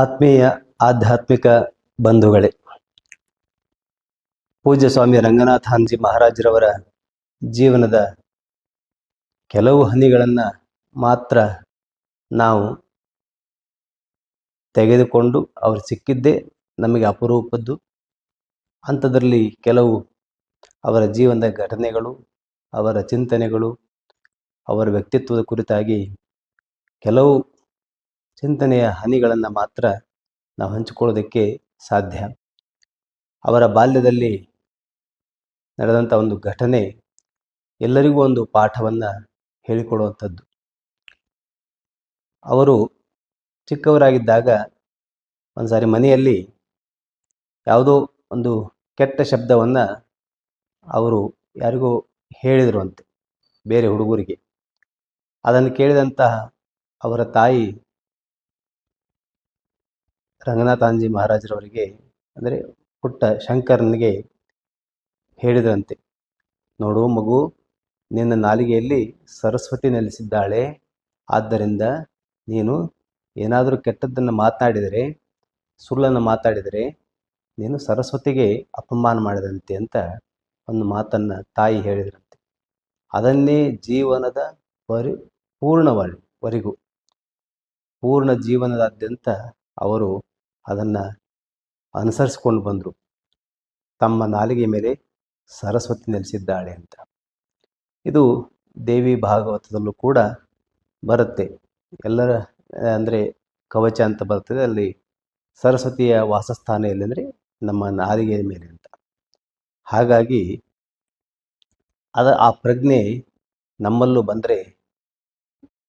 ಆತ್ಮೀಯ ಆಧ್ಯಾತ್ಮಿಕ ಬಂಧುಗಳೇ, ಪೂಜ್ಯ ಸ್ವಾಮಿ ರಂಗನಾಥಾನ್ಜಿ ಮಹಾರಾಜರವರ ಜೀವನದ ಕೆಲವು ಹನಿಗಳನ್ನು ಮಾತ್ರ ನಾವು ತೆಗೆದುಕೊಂಡು ಅವರು ಸಿಕ್ಕಿದ್ದೇ ನಮಗೆ ಅಪರೂಪದ್ದು. ಅಂಥದ್ರಲ್ಲಿ ಕೆಲವು ಅವರ ಜೀವನದ ಘಟನೆಗಳು, ಅವರ ಚಿಂತನೆಗಳು, ಅವರ ವ್ಯಕ್ತಿತ್ವದ ಕುರಿತಾಗಿ ಕೆಲವು ಚಿಂತನೆಯ ಹನಿಗಳನ್ನು ಮಾತ್ರ ನಾವು ಹಂಚಿಕೊಳ್ಳೋದಕ್ಕೆ ಸಾಧ್ಯ. ಅವರ ಬಾಲ್ಯದಲ್ಲಿ ನಡೆದಂಥ ಒಂದು ಘಟನೆ ಎಲ್ಲರಿಗೂ ಒಂದು ಪಾಠವನ್ನು ಹೇಳಿಕೊಡುವಂಥದ್ದು. ಅವರು ಚಿಕ್ಕವರಾಗಿದ್ದಾಗ ಒಂದು ಸಾರಿ ಮನೆಯಲ್ಲಿ ಯಾವುದೋ ಒಂದು ಕೆಟ್ಟ ಶಬ್ದವನ್ನು ಅವರು ಯಾರಿಗೋ ಹೇಳಿದರು ಅಂತೆ, ಬೇರೆ ಹುಡುಗರಿಗೆ. ಅದನ್ನು ಕೇಳಿದಂತಹ ಅವರ ತಾಯಿ ರಂಗನಾಥಾಂಜಿ ಮಹಾರಾಜರವರಿಗೆ, ಅಂದರೆ ಪುಟ್ಟ ಶಂಕರನಿಗೆ ಹೇಳಿದ್ರಂತೆ, ನೋಡು ಮಗು, ನಿನ್ನ ನಾಲಿಗೆಯಲ್ಲಿ ಸರಸ್ವತಿ ನೆಲೆಸಿದ್ದಾಳೆ. ಆದ್ದರಿಂದ ನೀನು ಏನಾದರೂ ಕೆಟ್ಟದ್ದನ್ನು ಮಾತನಾಡಿದರೆ, ಸುಳ್ಳನ್ನು ಮಾತಾಡಿದರೆ ನೀನು ಸರಸ್ವತಿಗೆ ಅಪಮಾನ ಮಾಡಿದಂತೆ ಅಂತ ಒಂದು ಮಾತನ್ನು ತಾಯಿ ಹೇಳಿದ್ರಂತೆ. ಅದನ್ನೇ ಜೀವನದ ಪರಿ ಪೂರ್ಣವಾಗಿ ವರೆಗೂ ಪೂರ್ಣ ಜೀವನದಾದ್ಯಂತ ಅವರು ಅದನ್ನು ಅನುಸರಿಸ್ಕೊಂಡು ಬಂದರು. ತಮ್ಮ ನಾಲಿಗೆ ಮೇಲೆ ಸರಸ್ವತಿ ನೆಲೆಸಿದ್ದಾಳೆ ಅಂತ. ಇದು ದೇವಿ ಭಾಗವತದಲ್ಲೂ ಕೂಡ ಬರುತ್ತೆ. ಎಲ್ಲರ, ಅಂದರೆ ಕವಚ ಅಂತ ಬರ್ತದೆ. ಅಲ್ಲಿ ಸರಸ್ವತಿಯ ವಾಸಸ್ಥಾನ ಎಲ್ಲಿಂದರೆ ನಮ್ಮ ನಾಲಿಗೆಯ ಮೇಲೆ ಅಂತ. ಹಾಗಾಗಿ ಅದ, ಆ ಪ್ರಜ್ಞೆ ನಮ್ಮಲ್ಲೂ ಬಂದರೆ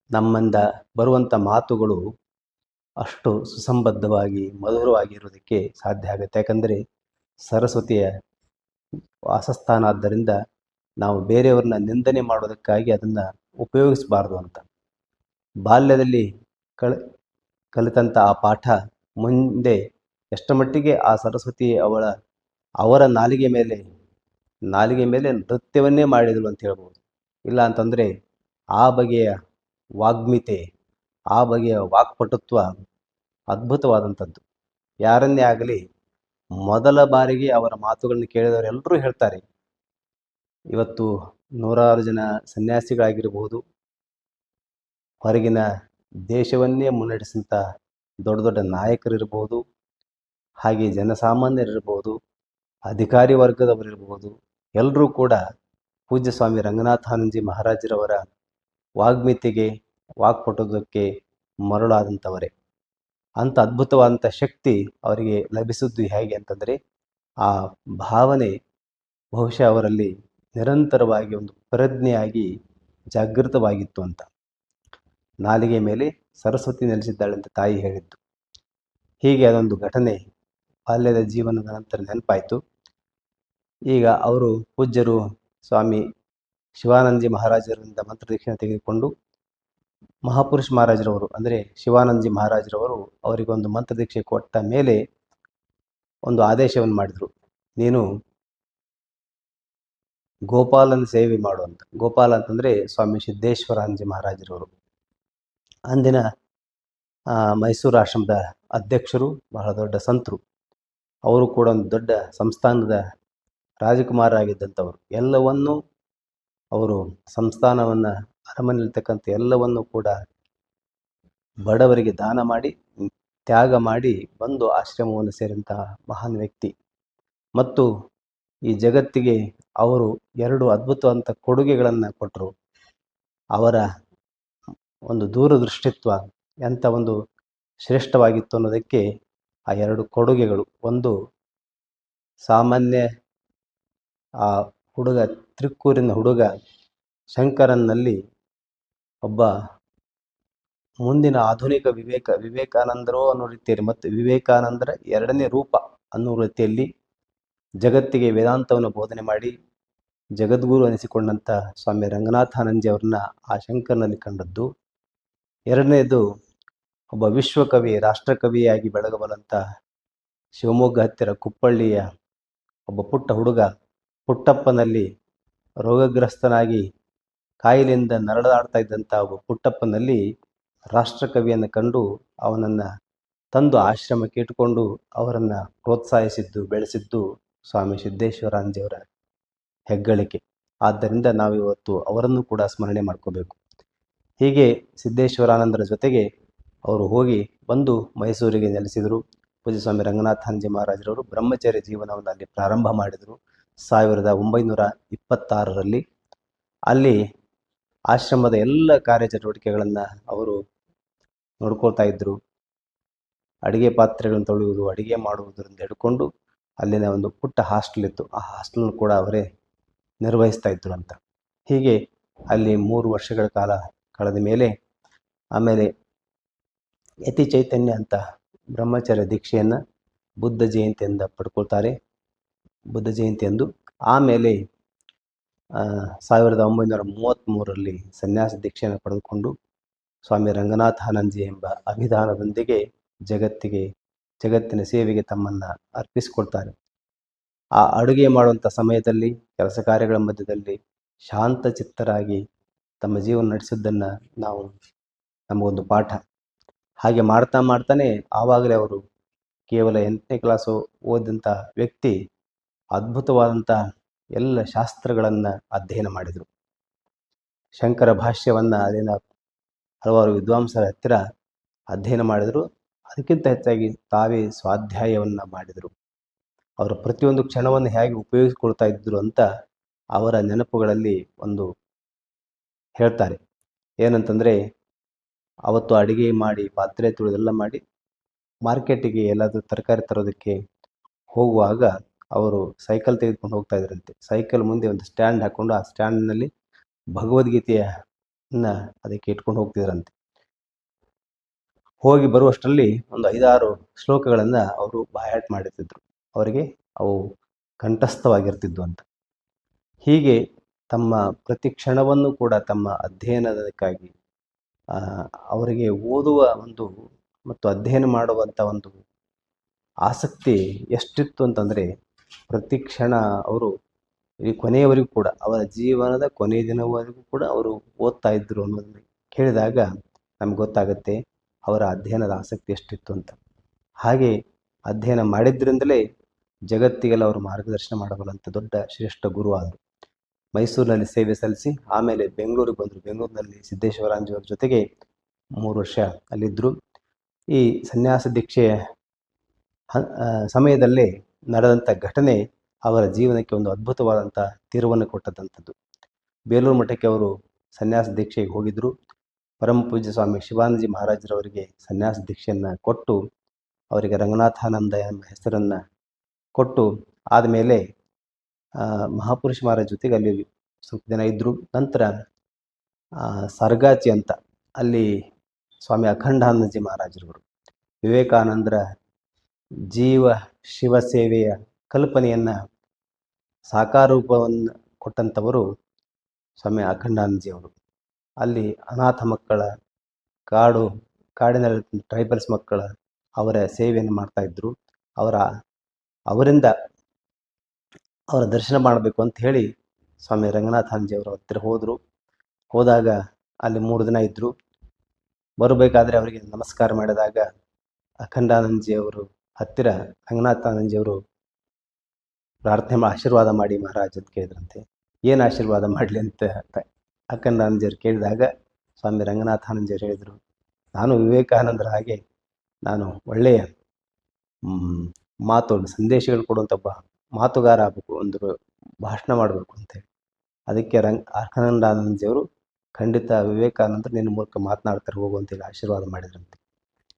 ನಮ್ಮಿಂದ ಬರುವಂಥ ಮಾತುಗಳು ಅಷ್ಟು ಸುಸಂಬದ್ಧವಾಗಿ ಮಧುರವಾಗಿರೋದಕ್ಕೆ ಸಾಧ್ಯ ಆಗುತ್ತೆ. ಯಾಕಂದರೆ ಸರಸ್ವತಿಯ ವಾಸಸ್ಥಾನ ಆದ್ದರಿಂದ ನಾವು ಬೇರೆಯವ್ರನ್ನ ನಿಂದನೆ ಮಾಡೋದಕ್ಕಾಗಿ ಅದನ್ನು ಉಪಯೋಗಿಸಬಾರ್ದು ಅಂತ. ಬಾಲ್ಯದಲ್ಲಿ ಕಳ ಕಲಿತಂಥ ಆ ಪಾಠ ಮುಂದೆ ಎಷ್ಟು ಮಟ್ಟಿಗೆ ಆ ಸರಸ್ವತಿ ಅವಳ, ಅವರ ನಾಲಿಗೆ ಮೇಲೆ ನಾಲಿಗೆ ಮೇಲೆ ನೃತ್ಯವನ್ನೇ ಮಾಡಿದಳು ಅಂತ ಹೇಳ್ಬೋದು. ಇಲ್ಲ ಅಂತಂದರೆ ಆ ಬಗೆಯ ವಾಗ್ಮಿತೆ ಆ ಬಗೆಯ ವಾಕ್ಪಟುತ್ವ ಅದ್ಭುತವಾದಂಥದ್ದು. ಯಾರನ್ನೇ ಆಗಲಿ ಮೊದಲ ಬಾರಿಗೆ ಅವರ ಮಾತುಗಳನ್ನು ಕೇಳಿದವರೆಲ್ಲರೂ ಹೇಳ್ತಾರೆ. ಇವತ್ತು ನೂರಾರು ಜನ ಸನ್ಯಾಸಿಗಳಾಗಿರಬಹುದು. ಹೊರಗಿನ ದೇಶವನ್ನೇ ಮುನ್ನಡೆಸಿದಂಥ ದೊಡ್ಡ ದೊಡ್ಡ ನಾಯಕರಿರ್ಬೋದು, ಹಾಗೆ ಜನಸಾಮಾನ್ಯರಿರ್ಬೋದು, ಅಧಿಕಾರಿ ವರ್ಗದವರಿರ್ಬೋದು ಎಲ್ಲರೂ ಕೂಡ ಪೂಜ್ಯ ಸ್ವಾಮಿ ರಂಗನಾಥಾನಂದಜಿ ಮಹಾರಾಜರವರ ವಾಗ್ಮಿತಿಗೆ ವಾಕ್ಪಟುತ್ವಕ್ಕೆ ಮರಳಾದಂಥವರೇ. ಅಂಥ ಅದ್ಭುತವಾದಂಥ ಶಕ್ತಿ ಅವರಿಗೆ ಲಭಿಸಿದ್ದು ಹೇಗೆ ಅಂತಂದರೆ, ಆ ಭಾವನೆ ಬಹುಶಃ ಅವರಲ್ಲಿ ನಿರಂತರವಾಗಿ ಒಂದು ಪ್ರಜ್ಞೆಯಾಗಿ ಜಾಗೃತವಾಗಿತ್ತು ಅಂತ. ನಾಲಿಗೆ ಮೇಲೆ ಸರಸ್ವತಿ ನೆಲೆಸಿದ್ದಾಳೆ ಅಂತ ತಾಯಿ ಹೇಳಿದ್ದು. ಹೀಗೆ ಅದೊಂದು ಘಟನೆ ಬಾಲ್ಯದ ಜೀವನದ ನಂತರ ನೆನಪಾಯಿತು. ಈಗ ಅವರು ಪೂಜ್ಯರು ಸ್ವಾಮಿ ಶಿವಾನಂದಜಿ ಮಹಾರಾಜರಿಂದ ಮಂತ್ರದೀಕ್ಷಣೆ ತೆಗೆದುಕೊಂಡು ಮಹಾಪುರುಷ ಮಹಾರಾಜರವರು, ಅಂದರೆ ಶಿವಾನಂದಜಿ ಮಹಾರಾಜರವರು ಅವರಿಗೊಂದು ಮಂತ್ರದೀಕ್ಷೆ ಕೊಟ್ಟ ಮೇಲೆ ಒಂದು ಆದೇಶವನ್ನು ಮಾಡಿದರು. ನೀನು ಗೋಪಾಲನ ಸೇವೆ ಮಾಡುವಂತ ಗೋಪಾಲ ಅಂತಂದರೆ ಸ್ವಾಮಿ ಸಿದ್ದೇಶ್ವರಾನಂದಜಿ ಮಹಾರಾಜರವರು. ಅಂದಿನ ಮೈಸೂರು ಆಶ್ರಮದ ಅಧ್ಯಕ್ಷರು, ಬಹಳ ದೊಡ್ಡ ಸಂತರು. ಅವರು ಕೂಡ ಒಂದು ದೊಡ್ಡ ಸಂಸ್ಥಾನದ ರಾಜಕುಮಾರರಾಗಿದ್ದಂಥವರು. ಎಲ್ಲವನ್ನೂ ಅವರು ಸಂಸ್ಥಾನವನ್ನು ಅರಮನೆಯಲ್ಲಿರ್ತಕ್ಕಂಥ ಎಲ್ಲವನ್ನು ಕೂಡ ಬಡವರಿಗೆ ದಾನ ಮಾಡಿ, ತ್ಯಾಗ ಮಾಡಿ ಬಂದು ಆಶ್ರಮವನ್ನು ಸೇರಿದಂತಹ ಮಹಾನ್ ವ್ಯಕ್ತಿ. ಮತ್ತು ಈ ಜಗತ್ತಿಗೆ ಅವರು ಎರಡು ಅದ್ಭುತವಂತ ಕೊಡುಗೆಗಳನ್ನು ಕೊಟ್ಟರು ಅವರ ಒಂದು ದೂರದೃಷ್ಟಿತ್ವ ಎಂಥ ಒಂದು ಶ್ರೇಷ್ಠವಾಗಿತ್ತು ಅನ್ನೋದಕ್ಕೆ ಆ ಎರಡು ಕೊಡುಗೆಗಳು. ಒಂದು ಸಾಮಾನ್ಯ, ಆ ಹುಡುಗ, ತ್ರಿಕ್ಕೂರಿನ ಹುಡುಗ ಶಂಕರನ್ನಲ್ಲಿ ಒಬ್ಬ ಮುಂದಿನ ಆಧುನಿಕ ವಿವೇಕ, ವಿವೇಕಾನಂದರು ಅನ್ನೋ ರೀತಿಯಲ್ಲಿ ಮತ್ತು ವಿವೇಕಾನಂದರ ಎರಡನೇ ರೂಪ ಅನ್ನೋ ರೀತಿಯಲ್ಲಿ ಜಗತ್ತಿಗೆ ವೇದಾಂತವನ್ನು ಬೋಧನೆ ಮಾಡಿ ಜಗದ್ಗುರು ಅನಿಸಿಕೊಂಡಂಥ ಸ್ವಾಮಿ ರಂಗನಾಥಾನಂದಿ ಅವ್ರನ್ನ ಆ ಶಂಕರ್ನಲ್ಲಿ ಕಂಡದ್ದು. ಎರಡನೇದು ಒಬ್ಬ ವಿಶ್ವಕವಿ, ರಾಷ್ಟ್ರಕವಿಯಾಗಿ ಬೆಳಗಬಲ್ಲಂಥ ಶಿವಮೊಗ್ಗ ಹತ್ತಿರ ಕುಪ್ಪಳ್ಳಿಯ ಒಬ್ಬ ಪುಟ್ಟ ಹುಡುಗ ಪುಟ್ಟಪ್ಪನಲ್ಲಿ ರೋಗಗ್ರಸ್ತನಾಗಿ ಕಾಯಿಲೆಯಿಂದ ನರಳಾಡ್ತಾ ಇದ್ದಂಥ ಒಬ್ಬ ಪುಟ್ಟಪ್ಪನಲ್ಲಿ ರಾಷ್ಟ್ರಕವಿಯನ್ನು ಕಂಡು ಅವನನ್ನು ತಂದು ಆಶ್ರಮಕ್ಕೆ ಇಟ್ಟುಕೊಂಡು ಅವರನ್ನು ಪ್ರೋತ್ಸಾಹಿಸಿದ್ದು, ಬೆಳೆಸಿದ್ದು ಸ್ವಾಮಿ ಸಿದ್ದೇಶ್ವರಾನಂದಿಯವರ ಹೆಗ್ಗಳಿಕೆ. ಆದ್ದರಿಂದ ನಾವು ಇವತ್ತು ಅವರನ್ನು ಕೂಡ ಸ್ಮರಣೆ ಮಾಡ್ಕೋಬೇಕು. ಹೀಗೆ ಸಿದ್ದೇಶ್ವರಾನಂದರ ಜೊತೆಗೆ ಅವರು ಹೋಗಿ ಬಂದು ಮೈಸೂರಿಗೆ ನೆಲೆಸಿದರು. ಪೂಜ್ಯ ಸ್ವಾಮಿ ರಂಗನಾಥಾನಜಿ ಮಹಾರಾಜರವರು ಬ್ರಹ್ಮಚರ್ಯ ಜೀವನವನ್ನು ಅಲ್ಲಿ ಪ್ರಾರಂಭ ಮಾಡಿದರು. ಸಾವಿರದ ಒಂಬೈನೂರ ಇಪ್ಪತ್ತಾರರಲ್ಲಿ ಅಲ್ಲಿ ಆಶ್ರಮದ ಎಲ್ಲ ಕಾರ್ಯಚಟುವಟಿಕೆಗಳನ್ನು ಅವರು ನೋಡ್ಕೊಳ್ತಾ ಇದ್ದರು ಅಡಿಗೆ ಪಾತ್ರೆಗಳನ್ನು ತೊಳೆಯುವುದು, ಅಡಿಗೆ ಮಾಡುವುದರಿಂದ ಹಿಡ್ಕೊಂಡು ಅಲ್ಲಿನ ಒಂದು ಪುಟ್ಟ ಹಾಸ್ಟೆಲ್ ಇತ್ತು. ಆ ಹಾಸ್ಟೆಲ್ ಕೂಡ ಅವರೇ ನಿರ್ವಹಿಸ್ತಾ ಇದ್ದರು ಅಂತ. ಹೀಗೆ ಅಲ್ಲಿ ಮೂರು ವರ್ಷಗಳ ಕಾಲ ಕಳೆದ ಮೇಲೆ ಆಮೇಲೆ ಯತಿ ಚೈತನ್ಯ ಅಂತ ಬ್ರಹ್ಮಚರ್ಯ ದೀಕ್ಷೆಯನ್ನು ಬುದ್ಧ ಜಯಂತಿಯಿಂದ ಪಡ್ಕೊಳ್ತಾರೆ. ಬುದ್ಧ ಜಯಂತಿಯಂದು ಆಮೇಲೆ ಸಾವಿರದ ಒಂಬೈನೂರ ಮೂವತ್ತ್ಮೂರರಲ್ಲಿ ಸನ್ಯಾಸ ದೀಕ್ಷೆಯನ್ನು ಪಡೆದುಕೊಂಡು ಸ್ವಾಮಿ ರಂಗನಾಥಾನಂದಿ ಎಂಬ ಅಭಿಧಾನದೊಂದಿಗೆ ಜಗತ್ತಿಗೆ, ಜಗತ್ತಿನ ಸೇವೆಗೆ ತಮ್ಮನ್ನು ಅರ್ಪಿಸಿಕೊಡ್ತಾರೆ. ಆ ಅಡುಗೆ ಮಾಡುವಂಥ ಸಮಯದಲ್ಲಿ, ಕೆಲಸ ಕಾರ್ಯಗಳ ಮಧ್ಯದಲ್ಲಿ ಶಾಂತ ಚಿತ್ತರಾಗಿ ತಮ್ಮ ಜೀವನ ನಡೆಸಿದ್ದನ್ನು ನಾವು ನಮಗೊಂದು ಪಾಠ. ಹಾಗೆ ಮಾಡ್ತಾ ಮಾಡ್ತಾನೆ ಆವಾಗಲೇ ಅವರು ಕೇವಲ ಎಂಟನೇ ಕ್ಲಾಸು ಓದಿದಂಥ ವ್ಯಕ್ತಿ ಅದ್ಭುತವಾದಂಥ ಎಲ್ಲ ಶಾಸ್ತ್ರಗಳನ್ನು ಅಧ್ಯಯನ ಮಾಡಿದರು. ಶಂಕರ ಭಾಷ್ಯವನ್ನು ಅಲ್ಲಿನ ಹಲವಾರು ವಿದ್ವಾಂಸರ ಹತ್ತಿರ ಅಧ್ಯಯನ ಮಾಡಿದರು. ಅದಕ್ಕಿಂತ ಹೆಚ್ಚಾಗಿ ತಾವೇ ಸ್ವಾಧ್ಯಾಯವನ್ನು ಮಾಡಿದರು. ಅವರು ಪ್ರತಿಯೊಂದು ಕ್ಷಣವನ್ನು ಹೇಗೆ ಉಪಯೋಗಿಸ್ಕೊಳ್ತಾ ಇದ್ದರು ಅಂತ ಅವರ ನೆನಪುಗಳಲ್ಲಿ ಒಂದು ಹೇಳ್ತಾರೆ. ಏನಂತಂದರೆ, ಅವತ್ತು ಅಡುಗೆ ಮಾಡಿ, ಪಾತ್ರೆ ತುಳಿದೆಲ್ಲ ಮಾಡಿ, ಮಾರ್ಕೆಟಿಗೆ ಎಲ್ಲಾದರೂ ತರಕಾರಿ ತರೋದಕ್ಕೆ ಹೋಗುವಾಗ ಅವರು ಸೈಕಲ್ ತೆಗೆದುಕೊಂಡು ಹೋಗ್ತಾ ಇದ್ರಂತೆ. ಸೈಕಲ್ ಮುಂದೆ ಒಂದು ಸ್ಟ್ಯಾಂಡ್ ಹಾಕ್ಕೊಂಡು ಆ ಸ್ಟ್ಯಾಂಡ್ನಲ್ಲಿ ಭಗವದ್ಗೀತೆಯನ್ನ ಅದಕ್ಕೆ ಇಟ್ಕೊಂಡು ಹೋಗ್ತಿದ್ರಂತೆ. ಹೋಗಿ ಬರುವಷ್ಟರಲ್ಲಿ ಒಂದು ಐದಾರು ಶ್ಲೋಕಗಳನ್ನು ಅವರು ಬಾಯಾಟ್ ಮಾಡುತ್ತಿದ್ದರು ಅವರಿಗೆ ಅವು ಕಂಠಸ್ಥವಾಗಿರ್ತಿದ್ವು ಅಂತ. ಹೀಗೆ ತಮ್ಮ ಪ್ರತಿ ಕ್ಷಣವನ್ನು ಕೂಡ ತಮ್ಮ ಅಧ್ಯಯನದಕ್ಕಾಗಿ ಅವರಿಗೆ ಓದುವ ಒಂದು ಮತ್ತು ಅಧ್ಯಯನ ಮಾಡುವಂಥ ಒಂದು ಆಸಕ್ತಿ ಎಷ್ಟಿತ್ತು ಅಂತಂದರೆ ಪ್ರತಿ ಕ್ಷಣ ಅವರು ಈ ಕೊನೆಯವರೆಗೂ ಕೂಡ, ಅವರ ಜೀವನದ ಕೊನೆಯ ದಿನವರೆಗೂ ಕೂಡ ಅವರು ಓದ್ತಾ ಇದ್ದರು ಅನ್ನೋದನ್ನ ಕೇಳಿದಾಗ ನಮ್ಗೆ ಗೊತ್ತಾಗುತ್ತೆ ಅವರ ಅಧ್ಯಯನದ ಆಸಕ್ತಿ ಎಷ್ಟಿತ್ತು ಅಂತ. ಹಾಗೆ ಅಧ್ಯಯನ ಮಾಡಿದ್ರಿಂದಲೇ ಜಗತ್ತಿಗೆಲ್ಲ ಅವರು ಮಾರ್ಗದರ್ಶನ ಮಾಡಬಲ್ಲಂಥ ದೊಡ್ಡ ಶ್ರೇಷ್ಠ ಗುರು ಆದರು. ಮೈಸೂರಿನಲ್ಲಿ ಸೇವೆ ಸಲ್ಲಿಸಿ, ಆಮೇಲೆ ಬೆಂಗಳೂರಿಗೆ ಬಂದರು. ಬೆಂಗಳೂರಿನಲ್ಲಿ ಸಿದ್ದೇಶ್ವರಾಂಜಿಯವರ ಜೊತೆಗೆ ಮೂರು ವರ್ಷ ಅಲ್ಲಿದ್ದರು ಈ ಸನ್ಯಾಸ ದೀಕ್ಷೆಯ ಹ- ಸಮಯದಲ್ಲೇ ನಡೆದಂಥ ಘಟನೆ ಅವರ ಜೀವನಕ್ಕೆ ಒಂದು ಅದ್ಭುತವಾದಂಥ ತಿರುವನ್ನು ಕೊಟ್ಟದಂಥದ್ದು ಬೇಲೂರು ಮಠಕ್ಕೆ ಅವರು ಸನ್ಯಾಸ ದೀಕ್ಷೆಗೆ ಹೋಗಿದ್ದರು ಪರಮ ಪೂಜ್ಯ ಸ್ವಾಮಿ ಶಿವಾನಂದಜಿ ಮಹಾರಾಜರವರಿಗೆ ಸನ್ಯಾಸ ದೀಕ್ಷೆಯನ್ನು ಕೊಟ್ಟು, ಅವರಿಗೆ ರಂಗನಾಥಾನಂದ ಎಂಬ ಹೆಸರನ್ನು ಕೊಟ್ಟು ಆದಮೇಲೆ ಮಹಾಪುರುಷ ಮಹಾರಾಜ ಜೊತೆಗೆ ಅಲ್ಲಿ ಸ್ವಲ್ಪ ದಿನ ಇದ್ದರು ನಂತರ ಸರ್ಗಾಚಿ ಅಂತ ಅಲ್ಲಿ ಸ್ವಾಮಿ ಅಖಂಡಾನಂದಜಿ ಮಹಾರಾಜರವರು ವಿವೇಕಾನಂದರ ಜೀವ ಶಿವ ಸೇವೆಯ ಕಲ್ಪನೆಯನ್ನು ಸಾಕಾರೂಪವನ್ನು ಕೊಟ್ಟಂಥವರು ಸ್ವಾಮಿ ಅಖಂಡಾನಂದಜಿಯವರು ಅಲ್ಲಿ ಅನಾಥ ಮಕ್ಕಳ ಕಾಡು ಕಾಡಿನ ಟ್ರೈಬಲ್ಸ್ ಮಕ್ಕಳ ಅವರ ಸೇವೆಯನ್ನು ಮಾಡ್ತಾ ಇದ್ದರು ಅವರ, ಅವರಿಂದ ಅವರ ದರ್ಶನ ಮಾಡಬೇಕು ಅಂತ ಹೇಳಿ ಸ್ವಾಮಿ ರಂಗನಾಥಾನಂಜಿಯವರ ಹತ್ತಿರ ಹೋದರು. ಹೋದಾಗ ಅಲ್ಲಿ ಮೂರು ದಿನ ಇದ್ದರು ಬರಬೇಕಾದ್ರೆ ಅವರಿಗೆ ನಮಸ್ಕಾರ ಮಾಡಿದಾಗ ಅಖಂಡಾನಂದಜಿಯವರು ಹತ್ತಿರ ರಂಗನಾಥಾನಂದಜಿಯವರು ಪ್ರಾರ್ಥನೆ ಮಾ- ಆಶೀರ್ವಾದ ಮಾಡಿ ಮಹಾರಾಜ್ ಅಂತ ಕೇಳಿದ್ರಂತೆ. ಏನು ಆಶೀರ್ವಾದ ಮಾಡಲಿ ಅಂತ ಅಖಂಡಾನಂದಜಿಯವರು ಕೇಳಿದಾಗ ಸ್ವಾಮಿ ರಂಗನಾಥಾನಂದಜಿಯವರು ಹೇಳಿದರು, ನಾನು ವಿವೇಕಾನಂದರ ಹಾಗೆ ನಾನು ಒಳ್ಳೆಯ ಮಾತು, ಸಂದೇಶಗಳು ಕೊಡುವಂಥ ಒಬ್ಬ ಮಾತುಗಾರ ಆಗಬೇಕು, ಒಂದು ಭಾಷಣ ಮಾಡಬೇಕು ಅಂತೇಳಿ ಅದಕ್ಕೆ ರಂಗ್ ಅಖಂಡಾನಂದಜಿಯವರು ಖಂಡಿತ ವಿವೇಕಾನಂದರು ನಿನ್ನ ಮೂಲಕ ಮಾತನಾಡ್ತಾರೆ, ಹೋಗು ಅಂತೇಳಿ ಆಶೀರ್ವಾದ ಮಾಡಿದ್ರಂತೆ.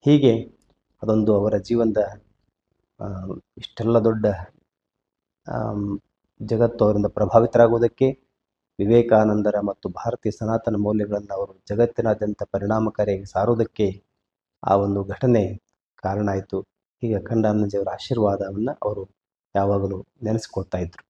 ಹೀಗೆ ಅದೊಂದು ಅವರ ಜೀವನದ ಇಷ್ಟೆಲ್ಲ ದೊಡ್ಡ ಜಗತ್ತು ಅವರಿಂದ ಪ್ರಭಾವಿತರಾಗುವುದಕ್ಕೆ ವಿವೇಕಾನಂದರ ಮತ್ತು ಭಾರತೀಯ ಸನಾತನ ಮೌಲ್ಯಗಳನ್ನು ಅವರು ಜಗತ್ತಿನಾದ್ಯಂತ ಪರಿಣಾಮಕಾರಿಯಾಗಿ ಸಾರುವುದಕ್ಕೆ ಆ ಒಂದು ಘಟನೆ ಕಾರಣ ಆಯಿತು. ಹೀಗೆ ಅಖಂಡಾನಂದಜಿಯವರ ಆಶೀರ್ವಾದವನ್ನು ಅವರು ಯಾವಾಗಲೂ ನೆನೆಸ್ಕೊಳ್ತಾ ಇದ್ರು.